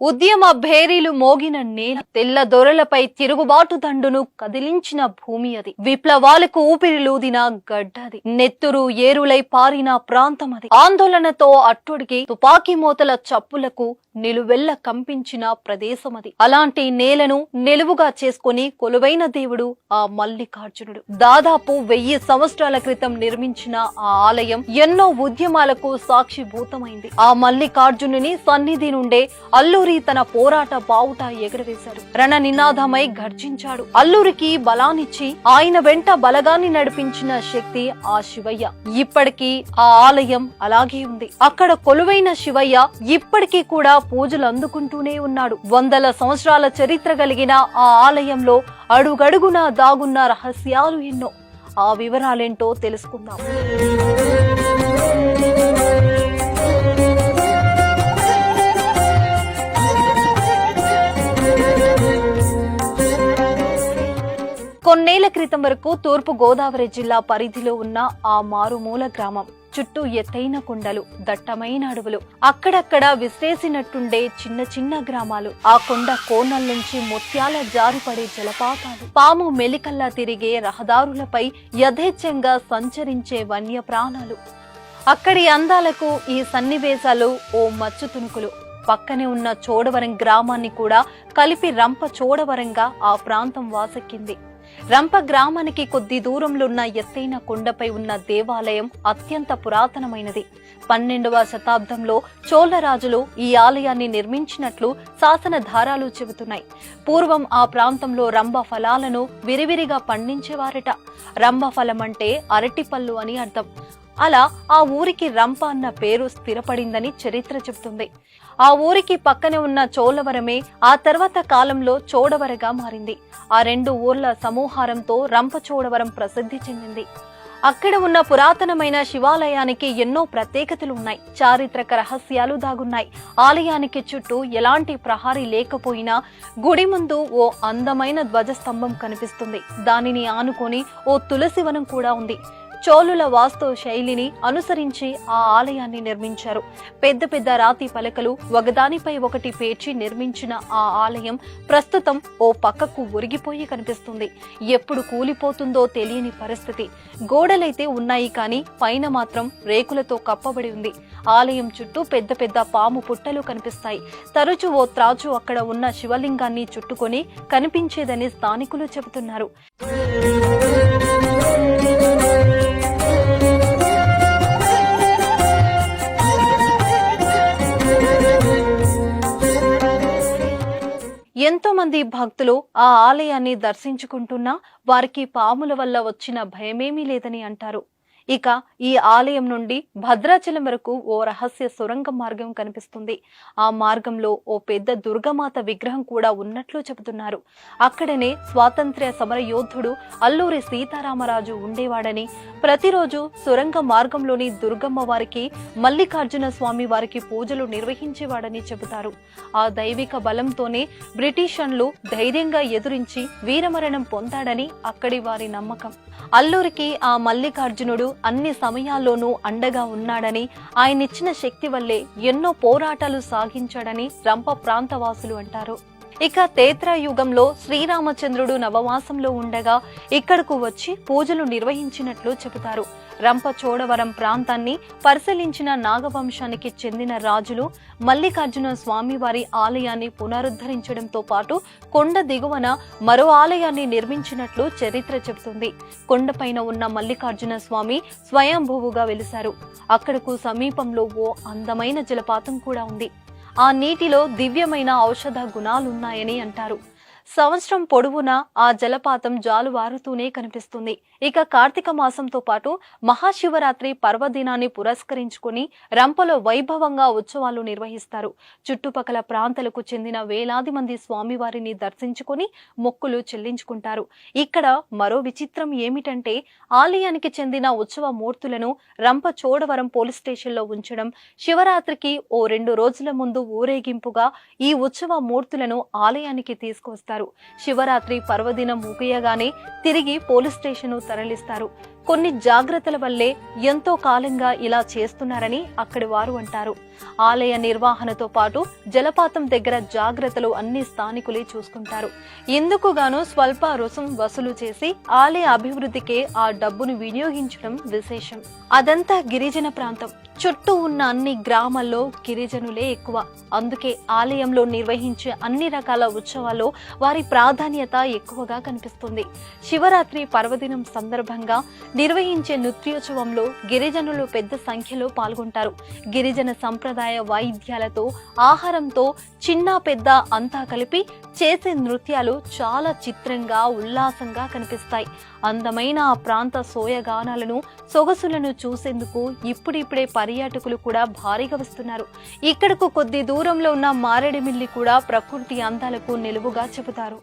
ఉద్యమ భేరీలు మోగిన నేల తెల్ల దొరలపై తిరుగుబాటు దండును కదిలించిన భూమి అది. విప్లవాలకు ఊపిరిలూదిన గడ్డది నెత్తురు ఏరులై పారిన ప్రాంతం అది. ఆందోళనతో అట్టుడికి తుపాకీ మోతల చప్పులకు నిలువెల్ల కంపించిన ప్రదేశం అది అలాంటి నేలను నిలువుగా చేసుకుని కొలువైన దేవుడు ఆ మల్లికార్జునుడు. దాదాపు వెయ్యి సంవత్సరాల క్రితం నిర్మించిన ఆ ఆలయం ఎన్నో ఉద్యమాలకు సాక్షిభూతమైంది. ఆ మల్లికార్జునుని సన్నిధి నుండే అల్లూరి తన పోరాట బావుట ఎగరవేశాడు రణ నినాదమై గర్జించాడు. అల్లూరికి బలాన్నిచ్చి ఆయన వెంట బలగాన్ని నడిపించిన శక్తి ఆ శివయ్య. ఇప్పటికీ ఆ ఆలయం అలాగే ఉంది. అక్కడ కొలువైన శివయ్య ఇప్పటికీ కూడా పూజలు అందుకుంటూనే ఉన్నాడు. వందల సంవత్సరాల చరిత్ర కలిగిన ఆ ఆలయంలో అడుగడుగునా దాగున్న రహస్యాలు ఎన్నో. ఆ వివరాలేంటో తెలుసుకుందాం. కొన్నేళ్ళ క్రితం వరకు తూర్పు గోదావరి జిల్లా పరిధిలో ఉన్న ఆ మారుమూల గ్రామం. చుట్టూ ఎత్తైన కొండలు దట్టమైన అడవులు. అక్కడక్కడ విశ్లేసినట్టుండే చిన్న చిన్న గ్రామాలు. ఆ కొండ కోనల నుంచి ముత్యాల జారిపడే జలపాతాలు. పాము మెలికల్లా తిరిగే రహదారులపై యథేచ్ఛంగా సంచరించే వన్య ప్రాణాలు అక్కడి అందాలకు ఈ సన్నివేశాలు ఓ మచ్చు తుణుకులు. పక్కనే ఉన్న చోడవరం గ్రామాన్ని కూడా కలిపి రంప చోడవరంగా ఆ ప్రాంతం వాసెక్కింది. రంప గ్రామానికి కొద్ది దూరంలో ఉన్న ఎత్తైన కొండపై ఉన్న దేవాలయం అత్యంత పురాతనమైనది. పన్నెండవ శతాబ్దంలో చోళరాజులు ఈ ఆలయాన్ని నిర్మించినట్లు శాసనధారాలు చెబుతున్నాయి. పూర్వం ఆ ప్రాంతంలో రంభ ఫలాలను విరివిరిగా పండించేవారట. రంభ ఫలం అంటే అరటిపళ్ళు అని అర్థం. అలా ఆ ఊరికి రంప అన్న పేరు స్థిరపడిందని చరిత్ర చెబుతుంది. ఆ ఊరికి పక్కనే ఉన్న చోళవరమే ఆ తర్వాత కాలంలో చోడవరగా మారింది. ఆ రెండు ఊర్ల సమూహారంతో రంపచోడవరం ప్రసిద్ధి చెందింది. అక్కడ ఉన్న పురాతనమైన శివాలయానికి ఎన్నో ప్రత్యేకతలు ఉన్నాయి. చారిత్రక రహస్యాలు దాగున్నాయి. ఆలయానికి చుట్టూ ఎలాంటి ప్రహారీ లేకపోయినా గుడి ముందు ఓ అందమైన ధ్వజస్తంభం కనిపిస్తుంది. దానిని ఆనుకొని ఓ తులసివనం కూడా ఉంది. చోళుల వాస్తు శైలిని అనుసరించి ఆ ఆలయాన్ని నిర్మించారు. పెద్ద పెద్ద రాతి పలకలు ఒకదానిపై ఒకటి పేర్చి నిర్మించిన ఆ ఆలయం ప్రస్తుతం ఓ పక్కకు ఒరిగిపోయి కనిపిస్తుంది. ఎప్పుడు కూలిపోతుందో తెలియని పరిస్థితి. గోడలైతే ఉన్నాయి కానీ పైన మాత్రం రేకులతో కప్పబడి ఉంది. ఆలయం చుట్టూ పెద్ద పెద్ద పాము పుట్టలు కనిపిస్తాయి. తరచు ఓ త్రాచు అక్కడ ఉన్న శివలింగాన్ని చుట్టుకొని కనిపించేదని స్థానికులు చెబుతున్నారు. ఎంతో మంది భక్తులు ఆ ఆలయాన్ని దర్శించుకుంటున్నా వారికి పాముల వల్ల వచ్చిన భయమేమీ లేదని అంటారు. ఇక ఈ ఆలయం నుండి భద్రాచలం వరకు ఓ రహస్య సొరంగ మార్గం కనిపిస్తుంది. ఆ మార్గంలో ఓ పెద్ద దుర్గమాత విగ్రహం కూడా ఉన్నట్లు చెబుతున్నారు. అక్కడనే స్వాతంత్ర్య సమర యోధుడు అల్లూరి సీతారామరాజు ఉండేవాడని ప్రతిరోజు సొరంగ మార్గంలోని దుర్గమ్మ వారికి మల్లికార్జున స్వామి వారికి పూజలు నిర్వహించేవాడని చెబుతారు. ఆ దైవిక బలంతోనే బ్రిటిషన్లు ధైర్యంగా ఎదురించి వీరమరణం పొందాడని అక్కడి వారి నమ్మకం. అల్లూరికి ఆ మల్లికార్జునుడు అన్ని సమయాల్లోనూ అండగా ఉన్నాడని ఆయనిచ్చిన శక్తి వల్లే ఎన్నో పోరాటాలు సాగించాడని రంప ప్రాంతవాసులు అంటారు. ఇక తేత్రయుగంలో శ్రీరామచంద్రుడు నవవాసంలో ఉండగా ఇక్కడకు వచ్చి పూజలు నిర్వహించినట్లు చెబుతారు. రంపచోడవరం ప్రాంతాన్ని పరిశీలించిన నాగవంశానికి చెందిన రాజులు మల్లికార్జున స్వామివారి ఆలయాన్ని పునరుద్ధరించడంతో పాటు కొండ దిగువన మరో ఆలయాన్ని నిర్మించినట్లు చరిత్ర చెబుతుంది. కొండపైన ఉన్న మల్లికార్జున స్వామి స్వయంభువుగా వెలిశారు. అక్కడకు సమీపంలో ఓ అందమైన జలపాతం కూడా ఉంది. ఆ నీటిలో దివ్యమైన ఔషధ గుణాలున్నాయని అంటారు. సంవత్సరం పొడవునా ఆ జలపాతం జాలువారుతూనే కనిపిస్తుంది. ఇక కార్తీక మాసంతో పాటు మహాశివరాత్రి పర్వదినాన్ని పురస్కరించుకుని రంపలో వైభవంగా ఉత్సవాలు నిర్వహిస్తారు. చుట్టుపక్కల ప్రాంతాలకు చెందిన వేలాది మంది స్వామివారిని దర్శించుకుని మొక్కులు చెల్లించుకుంటారు. ఇక్కడ మరో విచిత్రం ఏమిటంటే ఆలయానికి చెందిన ఉత్సవ మూర్తులను రంప చోడవరం పోలీస్ స్టేషన్లో ఉంచడం శివరాత్రికి ఓ రెండు రోజుల ముందు ఊరేగింపుగా ఈ ఉత్సవ మూర్తులను ఆలయానికి తీసుకొస్తారు. శివరాత్రి పర్వదినం ముగియగానే తిరిగి పోలీస్ స్టేషన్ తరలిస్తారు. కొన్ని జాగ్రత్తల వల్లే ఎంతో కాలంగా ఇలా చేస్తున్నారని అక్కడి వారు అంటారు. ఆలయ నిర్వహణతో పాటు జలపాతం దగ్గర జాగ్రత్తలు అన్ని స్థానికులే చూసుకుంటారు. ఇందుకు గాను స్వల్ప రుసుం వసూలు చేసి ఆలయ అభివృద్ధికే ఆ డబ్బును వినియోగించడం విశేషం. అదంతా గిరిజన ప్రాంతం. చుట్టూ ఉన్న అన్ని గ్రామాల్లో గిరిజనులే ఎక్కువ. అందుకే ఆలయంలో నిర్వహించే అన్ని రకాల ఉత్సవాల్లో వారి ప్రాధాన్యత ఎక్కువగా కనిపిస్తుంది. శివరాత్రి పర్వదినం సందర్భంగా నిర్వహించే నృత్యోత్సవంలో గిరిజనులు పెద్ద సంఖ్యలో పాల్గొంటారు. గిరిజన సంప్రదాయ వాయిద్యాలతో ఆహారంతో చిన్న పెద్ద అంతా కలిపి చేసే నృత్యాలు చాలా చిత్రంగా ఉల్లాసంగా కనిపిస్తాయి. అందమైన ఆ ప్రాంత సోయగానాలను సొగసులను చూసేందుకు ఇప్పుడిప్పుడే పర్యాటకులు కూడా భారీగా వస్తున్నారు. ఇక్కడకు కొద్ది దూరంలో ఉన్న మారేడుమిల్లి కూడా ప్రకృతి అందాలకు నిలువుగా చెబుతారు.